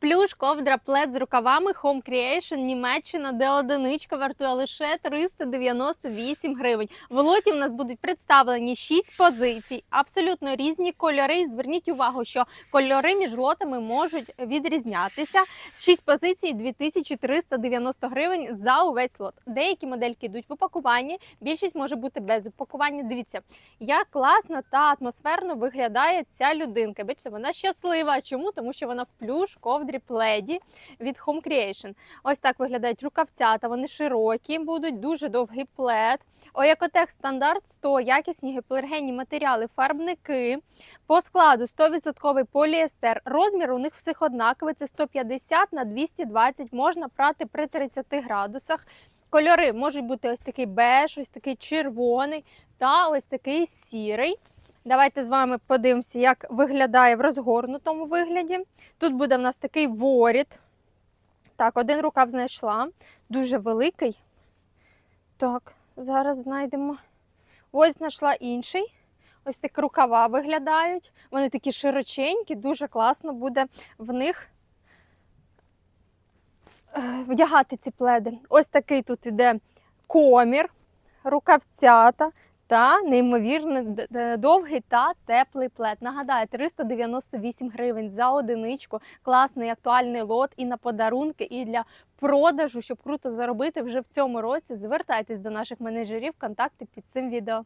Плюш, ковдра, плед з рукавами Home Creation Німеччина, де одиничка вартує лише 398 гривень. В лоті в нас будуть представлені 6 позицій, абсолютно різні кольори. І Зверніть увагу, що кольори між лотами можуть відрізнятися. 6 позицій 2390 гривень за увесь лот. Деякі модельки йдуть в упакуванні, більшість може бути без упакування. Дивіться, як класно та атмосферно виглядає ця людинка. Бачите, вона щаслива. Чому? Тому що вона в плюш ковдрі пледі від Home Creation. Ось так виглядають рукавцята. Вони широкі, будуть дуже довгий плед. Оякотех стандарт 100, якісні гіпоалергенні матеріали, фарбники. По складу 100% поліестер. Розмір у них всіх однаковий. Це 150 на 220. Можна прати при 30 градусах. Кольори можуть бути ось такий беж, ось такий червоний та ось такий сірий. Давайте з вами подивимося, як виглядає в розгорнутому вигляді. Тут буде в нас такий воріт. Так, один рукав знайшла. Дуже великий. Так, зараз знайдемо. Ось знайшла інший. Ось так рукава виглядають. Вони такі широченькі, дуже класно буде в них е, вдягати ці пледи. Ось такий тут іде комір, рукавцята та неймовірно довгий та теплий плед. Нагадаю, 398 гривень за одиничку. Класний актуальний лот і на подарунки, і для продажу, щоб круто заробити вже в цьому році. Звертайтесь до наших менеджерів, контакти під цим відео.